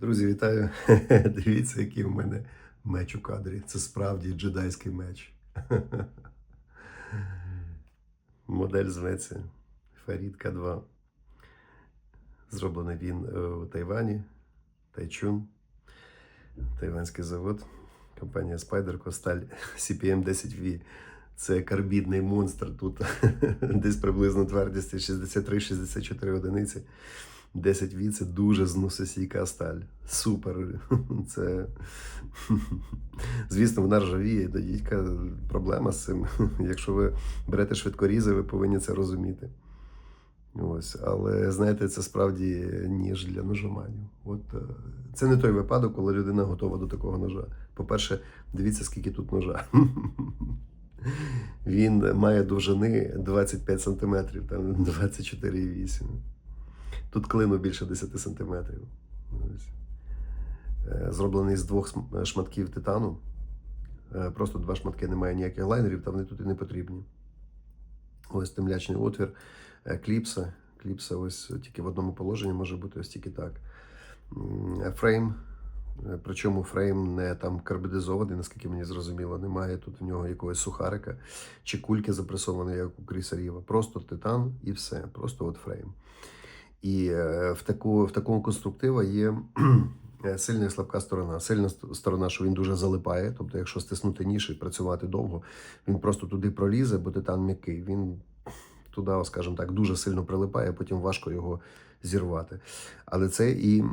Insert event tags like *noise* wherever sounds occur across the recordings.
Друзі, вітаю! *laughs* Дивіться, який у мене меч у кадрі. Це справді джедайський меч. *laughs* Модель зветься Фарід К2. Зроблений він е, у Тайвані, Тайчун, тайванський завод, компанія Spyderco, сталь CPM 10V. Це карбідний монстр. Тут *laughs* десь приблизно твердістю 63-64 одиниці. 10 ві це дуже зносостійка сталь. Супер. *laughs* Це *laughs* звісно, вона ржавіє. Тоді проблема з цим. *laughs* Якщо ви берете швидкорізи, ви повинні це розуміти. Ось, але знаєте, це справді ніж для ножоманів. От е, це не той випадок, коли людина готова до такого ножа. По-перше, дивіться, скільки тут ножа. Він має довжини 25 см, там 24,8. Тут клину більше 10 см. Е, Зроблений з двох шматків титану. Е, Просто два шматки, немає ніяких лайнерів, та вони тут і не потрібні. Ось темлячний отвір, е, кліпса. Кліпса ось тільки в одному положенні може бути ось тільки так. Е, Фрейм. Е, Причому фрейм не там карбидизований, наскільки мені зрозуміло, немає тут у нього якогось сухарика чи кульки запресованої, як у Кріса Ріва. Просто титан і все. Просто от фрейм. І е, в, таку, в такому конструктива є е, сильна і слабка сторона. Сильна сторона, що він дуже залипає. Тобто, якщо стиснути ніж і працювати довго, він просто туди пролізе, бо титан м'який. Він туди, скажімо так, дуже сильно прилипає, потім важко його зірвати. Але це і,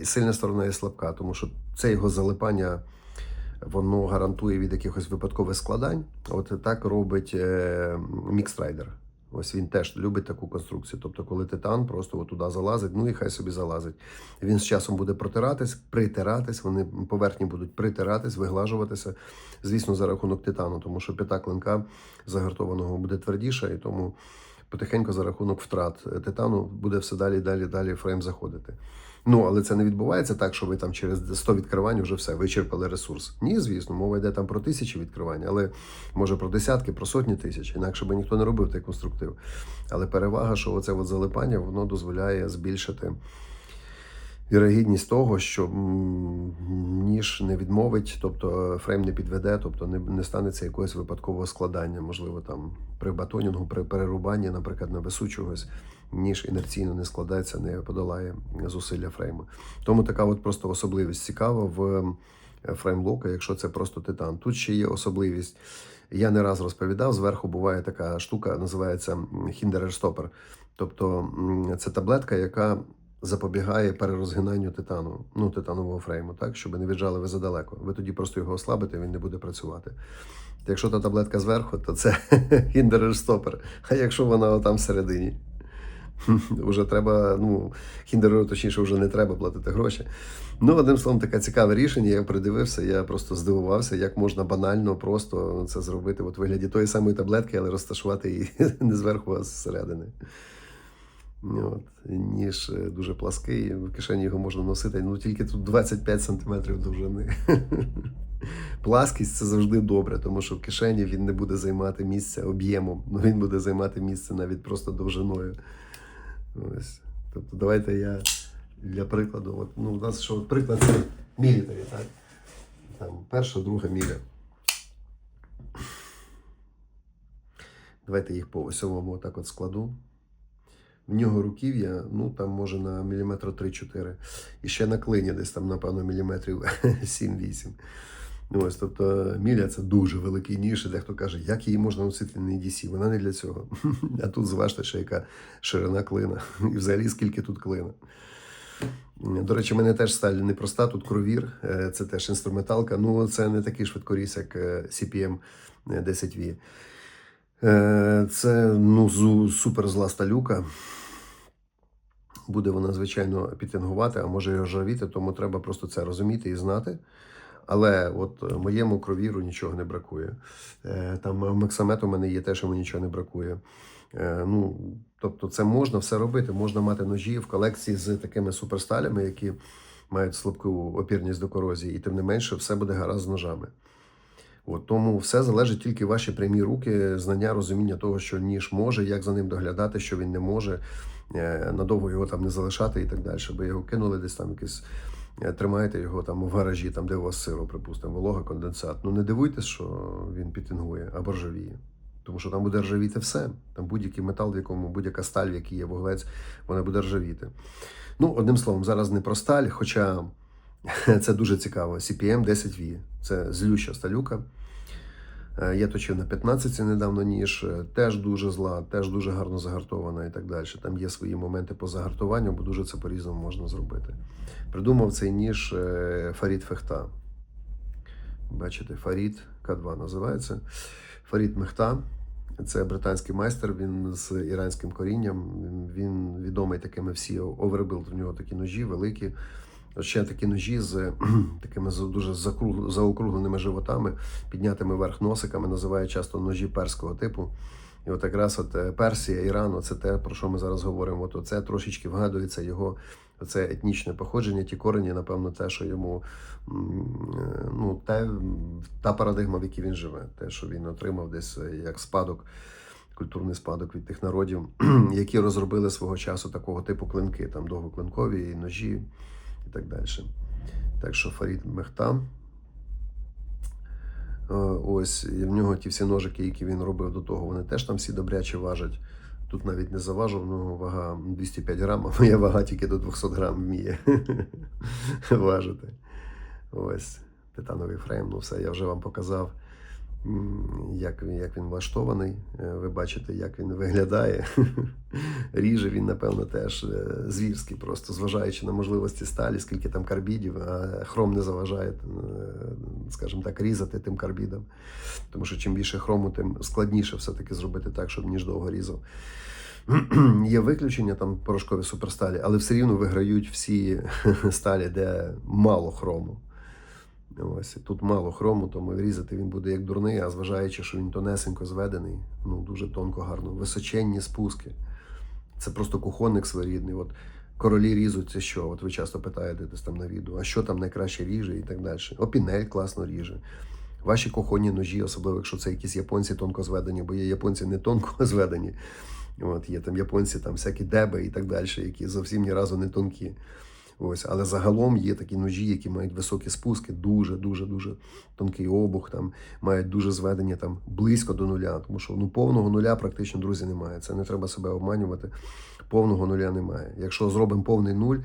і сильна сторона і слабка, тому що це його залипання. Воно гарантує від якихось випадкових складань. От так робить е, мікстрайдер. Ось він теж любить таку конструкцію. Тобто, коли титан просто туди залазить, ну і хай собі залазить. Він з часом буде протиратись, притиратись, вони поверхні будуть притиратись, виглажуватися. Звісно, за рахунок титану, тому що п'ята клинка загартованого буде твердіша, і тому потихеньку за рахунок втрат титану буде все далі, далі, далі фрейм заходити. Ну, але це не відбувається так, що ви там через 100 відкривань вже все вичерпали ресурс. Ні, звісно, мова йде там про тисячі відкривань, але може про десятки, про сотні тисяч. Інакше би ніхто не робив той конструктив. Але перевага, що оце от залипання, воно дозволяє збільшити вірогідність того, що ніж не відмовить, тобто фрейм не підведе, тобто не, не станеться якогось випадкового складання. Можливо, там при батонінгу, при перерубанні, наприклад, на весу чогось, ніж інерційно не складається, не подолає зусилля фрейму. Тому така от просто особливість цікава в фреймлока, якщо це просто титан. Тут ще є особливість. Я не раз розповідав, зверху буває така штука, називається Stopper. Тобто це таблетка, яка запобігає перерозгинанню титану, ну, титанового фрейму, так, щоб не віджали ви задалеко. Ви тоді просто його ослабите, він не буде працювати. Якщо та таблетка зверху, то це *laughs* Stopper. А якщо вона там всередині, вже треба, ну, хіндеру, точніше, вже не треба платити гроші. Ну, одним словом, таке цікаве рішення. Я придивився, я просто здивувався, як можна банально просто це зробити от вигляді тої самої таблетки, але розташувати її *laughs* не зверху, а зсередини. От. Ніж е, дуже плаский, в кишені його можна носити, ну тільки тут 25 см довжини. *laughs* Пласкість це завжди добре, тому що в кишені він не буде займати місце об'ємом, ну він буде займати місце навіть просто довжиною. Ось. Тобто, давайте я для прикладу, от, ну, у нас що приклад це мілітарі, так? Там перша, друга міля. Давайте їх по осьовому отак от складу. В нього руків'я, ну там може на міліметр 3-4. І ще на клині десь там, напевно, міліметрів *laughs* 7-8. Ось, тобто міля це дуже великий ніж, дехто каже, як її можна носити на EDC? Вона не для цього. *laughs* А тут зважте ще яка ширина клина. І взагалі скільки тут клина. До речі, мене теж сталь непроста, тут кровір, е, це теж інструменталка. Ну, це не такий швидкоріз, як е, CPM 10V. Е, Це ну, супер зла сталюка. Буде вона, звичайно, підтингувати, а може і ржавіти, тому треба просто це розуміти і знати. Але от е, моєму кровіру нічого не бракує. Е, Там максамет у мене є те, що мені нічого не бракує. Е, Ну, тобто, це можна все робити. Можна мати ножі в колекції з такими суперсталями, які мають слабку опірність до корозії, і тим не менше, все буде гаразд з ножами. От, тому все залежить тільки ваші прямі руки, знання, розуміння того, що ніж може, як за ним доглядати, що він не може, надовго його там не залишати і так далі. Бо його кинули десь там якийсь тримаєте його там в гаражі, там де у вас сиро, припустимо, волога, конденсат. Ну не дивуйтесь, що він пітингує або ржавіє. Тому що там буде ржавіти все. Там будь-який метал, в якому будь-яка сталь, в якій є вуглець, вона буде ржавіти. Ну, одним словом, зараз не про сталь, хоча *laughs* це дуже цікаво. CPM 10V. Це злюща сталюка. Е, Я точив на 15 недавно ніж, е, теж дуже зла, теж дуже гарно загартована і так далі. Там є свої моменти по загартуванню, бо дуже це по-різному можна зробити. Придумав цей ніж е, Фарід Фехта. Бачите, Фарід К2 називається. Фарід Мехта. Це британський майстер, він з іранським корінням. Він- відомий такими всі овербилд. У нього такі ножі великі. Ще такі ножі з *clears throat* такими дуже заокругленими животами, піднятими вверх носиками, називають часто ножі перського типу. І от якраз от е, Персія, Іран, це те, про що ми зараз говоримо. От це трошечки вгадується його це етнічне походження, ті корені, напевно, те, що йому е, ну, те, та парадигма, в якій він живе, те, що він отримав десь е, як спадок, культурний спадок від тих народів, *clears throat* які розробили свого часу такого типу клинки, там довгоклинкові, і ножі і так далі. Так що Фарід Мехта. Е, Ось, і в нього ті всі ножики, які він робив до того, вони теж там всі добряче важать. Тут навіть не заважив, ну вага 205 грам, а моя вага тільки до 200 грам вміє *laughs* важити. Ось, титановий фрейм, ну все, я вже вам показав, як, як він влаштований. Е, Ви бачите, як він виглядає. *laughs* Ріже він, напевно, теж е, звірський, просто зважаючи на можливості сталі, скільки там карбідів, а хром не заважає, е, скажімо так, різати тим карбідом. Тому що чим більше хрому, тим складніше все-таки зробити так, щоб ніж довго різав. *clears throat* Є виключення там порошкові суперсталі, але все рівно виграють всі *laughs* сталі, де мало хрому. Ось тут мало хрому, тому різати він буде як дурний, а зважаючи, що він тонесенько зведений, ну дуже тонко, гарно. Височенні спуски. Це просто кухонник своєрідний. От королі різуть це що? От ви часто питаєте десь там на відео, а що там найкраще ріже і так далі. Опінель класно ріже. Ваші кухонні ножі, особливо якщо це якісь японці тонко зведені, бо є японці не тонко *laughs* зведені. От є там японці, там всякі деби і так далі, які зовсім ні разу не тонкі. Ось, але загалом є такі ножі, які мають високі спуски, дуже, дуже, дуже тонкий обух, там мають дуже зведення там близько до нуля. Тому що ну повного нуля практично друзі немає. Це не треба себе обманювати. Повного нуля немає. Якщо зробимо повний нуль,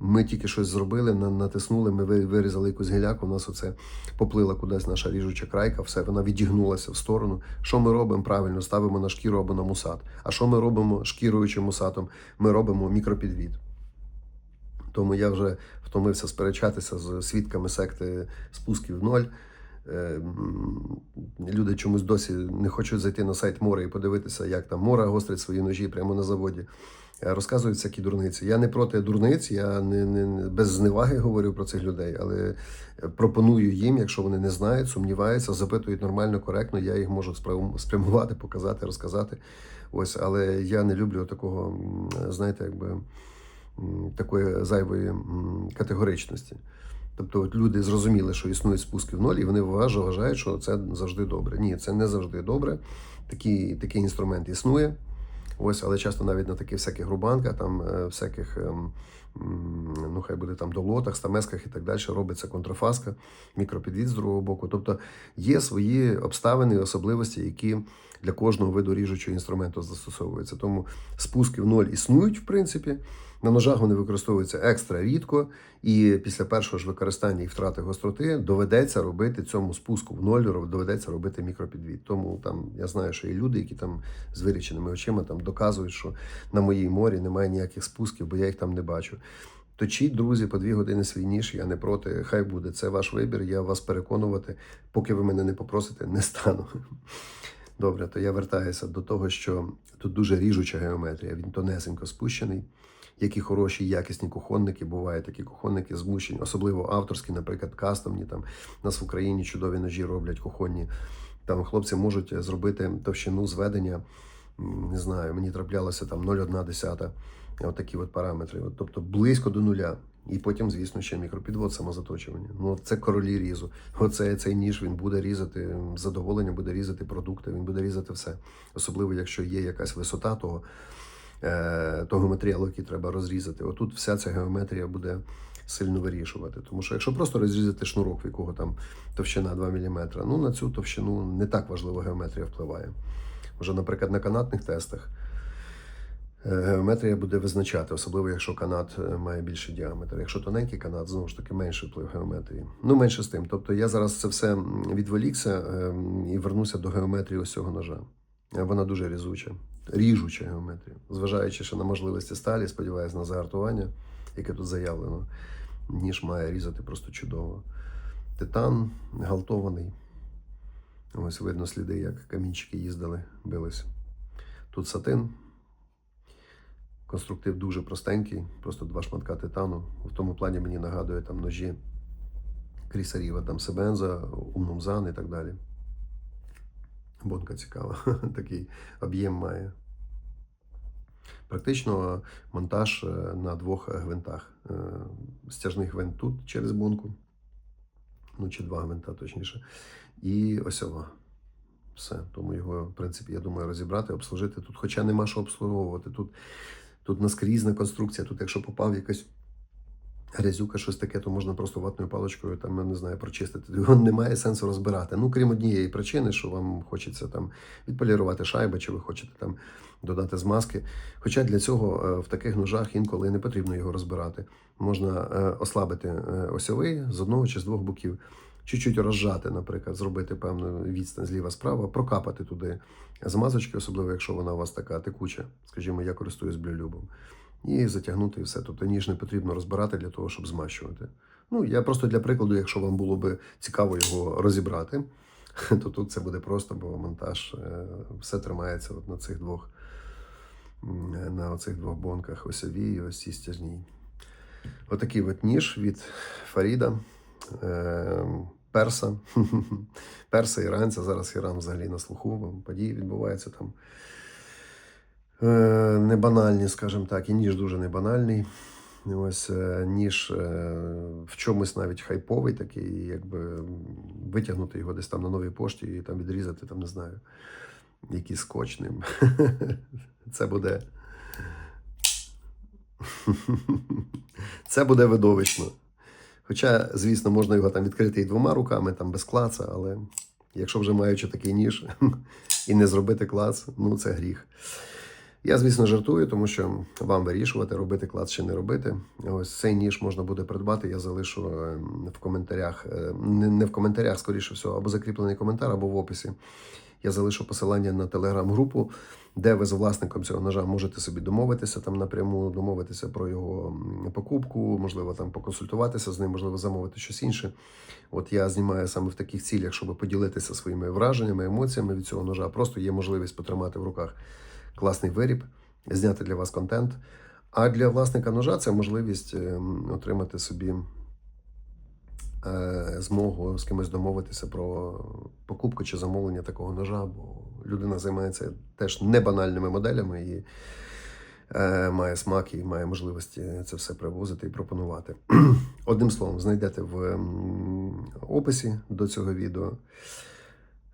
ми тільки щось зробили, натиснули, ми вирізали якусь гіляку, у нас оце поплила кудись наша ріжуча крайка, все, вона відігнулася в сторону. Що ми робимо? Правильно, ставимо на шкіру або на мусат. А що ми робимо шкірою чи мусатом? Ми робимо мікропідвід. Тому я вже втомився сперечатися з свідками секти спусків ноль. Е, Люди чомусь досі не хочуть зайти на сайт Мора і подивитися, як там Мора гострить свої ножі прямо на заводі. Е, Розказують всякі дурниці. Я не проти дурниць, я не, не, без зневаги говорю про цих людей, але е, пропоную їм, якщо вони не знають, сумніваються, запитують нормально, коректно, я їх можу спрямувати, показати, розказати. Ось, але я не люблю такого, знаєте, якби такої зайвої категоричності. Тобто люди зрозуміли, що існують спуски в ноль, і вони вважають, що це завжди добре. Ні, це не завжди добре. Такий, такий інструмент існує. Ось, але часто навіть на таких всяких рубанках, там е, всяких, ем, ну хай буде там долотах, стамесках і так далі, робиться контрафаска, мікропідвід з другого боку. Тобто є свої обставини і особливості, які для кожного виду ріжучого інструменту застосовуються. Тому спуски в ноль існують, в принципі. На ножах вони використовуються екстра рідко, і після першого ж використання і втрати гостроти доведеться робити цьому спуску в ноль, доведеться робити мікропідвід. Тому там я знаю, що є люди, які там з виріченими очима там доказують, що на моїй морі немає ніяких спусків, бо я їх там не бачу. Точіть, друзі, по дві години свій ніж, я не проти. Хай буде. Це ваш вибір. Я вас переконувати, поки ви мене не попросите, не стану. Добре, то я вертаюся до того, що тут дуже ріжуча геометрія. Він тонесенько спущений. Які хороші, якісні кухонники, бувають такі кухонники змушені, особливо авторські, наприклад, кастомні. Там нас в Україні чудові ножі роблять кухонні. Там хлопці можуть зробити товщину зведення. Не знаю, мені траплялося там 0,1, от такі от параметри. От, тобто близько до нуля. І потім, звісно, ще мікропідвод самозаточування. Ну, це королі різу. Оце цей ніж він буде різати з задоволенням, буде різати продукти, він буде різати все. Особливо, якщо є якась висота того, того матеріалу, який треба розрізати. Отут вся ця геометрія буде сильно вирішувати. Тому що якщо просто розрізати шнурок, в якого там товщина 2 мм, ну на цю товщину не так важливо геометрія впливає. Вже, наприклад, на канатних тестах е, геометрія буде визначати, особливо якщо канат е, має більший діаметр. Якщо тоненький канат, знову ж таки менший вплив геометрії. Ну, менше з тим. Тобто я зараз це все відволікся е, і вернуся до геометрії ось цього ножа. Вона дуже різуча, ріжуча геометрія. Зважаючи ще на можливості сталі, сподіваюся на загартування, яке тут заявлено. Ніж має різати просто чудово. Титан галтований. Ось видно сліди, як камінчики їздили, бились. Тут сатин. Конструктив дуже простенький, просто два шматка титану. В тому плані мені нагадує там ножі Кріса Ріва, там Себенза, Умнумзан і так далі. Бонка цікава, *laughs* такий об'єм має. Практично монтаж е, на двох гвинтах. Е, Стяжний гвинт тут через бонку, ну чи два гвинта точніше, і осьова. Все. Тому його, в принципі, я думаю, розібрати, обслужити тут. Хоча нема що обслуговувати. Тут, тут наскрізна конструкція. Тут, якщо попав якась грязюка, щось таке, то можна просто ватною паличкою там, я не знаю, прочистити. Його немає сенсу розбирати. Ну, крім однієї причини, що вам хочеться там відполірувати шайби, чи ви хочете там додати змазки. Хоча для цього е, в таких ножах інколи не потрібно його розбирати. Можна е, ослабити е, осьовий з одного чи з двох боків. Чуть-чуть розжати, наприклад, зробити певну відстань зліва-справа, прокапати туди змазочки, особливо якщо вона у вас така текуча. Скажімо, я користуюсь блюлюбом. І затягнути і все. Тобто ніж не потрібно розбирати для того, щоб змащувати. Ну, я просто для прикладу, якщо вам було би цікаво його розібрати, *laughs* то тут це буде просто, бо монтаж е, все тримається от на цих двох на оцих двох бонках осьовій і ось цій. Отакий от ніж від Фаріда. Е, Перса, *laughs* перса, іранця. Зараз Іран взагалі на слуху, події відбуваються там. Е, не банальні, скажімо так, і ніж дуже не банальний. Ось е, ніж е, в чомусь навіть хайповий, такий, якби витягнути його десь там на новій пошті і там відрізати, там не знаю, якийсь скотч ним. *laughs* Це буде. *laughs* Це буде видовищно. Хоча, звісно, можна його там відкрити і двома руками, там без клаца, але якщо вже маючи такий ніж *laughs* і не зробити клац, ну це гріх. Я, звісно, жартую, тому що вам вирішувати, робити клац чи не робити. Ось цей ніж можна буде придбати. Я залишу е, в коментарях, е, не в коментарях, скоріше всього, або закріплений коментар, або в описі. Я залишу посилання на телеграм-групу, де ви з власником цього ножа можете собі домовитися там напряму, домовитися про його покупку, можливо, там поконсультуватися з ним, можливо, замовити щось інше. От я знімаю саме в таких цілях, щоб поділитися своїми враженнями, емоціями від цього ножа. Просто є можливість потримати в руках класний виріб, зняти для вас контент. А для власника ножа це можливість ем, отримати собі е, змогу з кимось домовитися про покупку чи замовлення такого ножа, бо людина займається теж небанальними моделями і е, має смак і має можливості це все привозити і пропонувати. *clears throat* Одним словом, знайдете в описі до цього відео.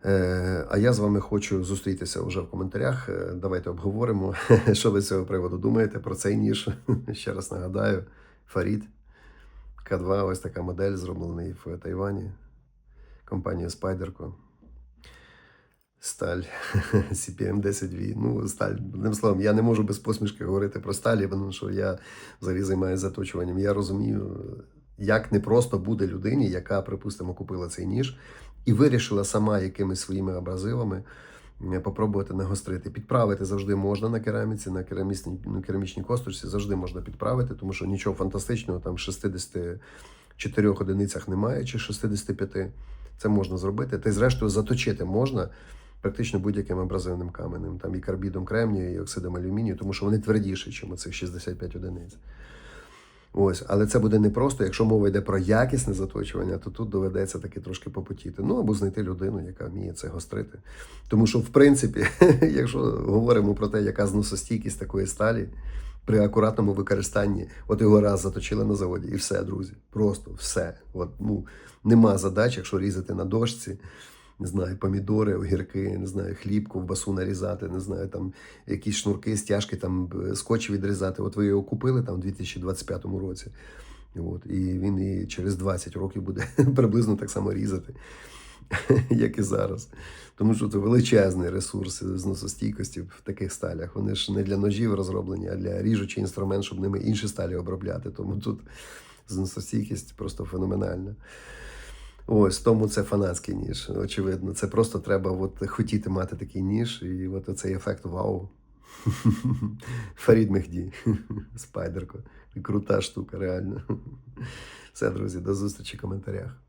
Е, А я з вами хочу зустрітися вже в коментарях. Е, Давайте обговоримо, *laughs* що ви з цього приводу думаєте про цей ніж. *laughs* Ще раз нагадаю: Фарід К2, ось така модель, зроблений в Тайвані. Компанія Spyderco. Сталь *laughs* CPM 10V. Ну, сталь. Одним словом, я не можу без посмішки говорити про сталі, тому що я взагалі займаюся заточуванням. Я розумію, як непросто буде людині, яка, припустимо, купила цей ніж і вирішила сама якимись своїми абразивами попробувати нагострити. Підправити завжди можна на кераміці, на керамічній, на керамічній косточці завжди можна підправити, тому що нічого фантастичного там в 64 одиницях немає, чи 65. Це можна зробити. Та й зрештою заточити можна практично будь-яким абразивним каменем, там і карбідом кремнію, і оксидом алюмінію, тому що вони твердіші, ніж оцих 65 одиниць. Ось, але це буде непросто. Якщо мова йде про якісне заточування, то тут доведеться таки трошки попотіти. Ну або знайти людину, яка вміє це гострити. Тому що, в принципі, *laughs* якщо говоримо про те, яка зносостійкість такої сталі при акуратному використанні, от його раз заточили на заводі, і все, друзі. Просто все. От, ну, нема задач, якщо різати на дошці. Не знаю, помідори, огірки, не знаю, хліб, ковбасу нарізати, не знаю, там якісь шнурки, стяжки, там скотч відрізати. От ви його купили там у 2025 році. От, і він і через 20 років буде *laughs* приблизно так само різати, *laughs* як і зараз. Тому що це величезний ресурс зносостійкості в таких сталях. Вони ж не для ножів розроблені, а для ріжучий інструмент, щоб ними інші сталі обробляти. Тому тут зносостійкість просто феноменальна. Ось тому це фанатський ніж. Очевидно, це просто треба от, хотіти мати такий ніж, і от цей ефект вау. *laughs* Фарід Мехді, *laughs* спайдерко. Крута штука, реально. Все, друзі, до зустрічі в коментарях.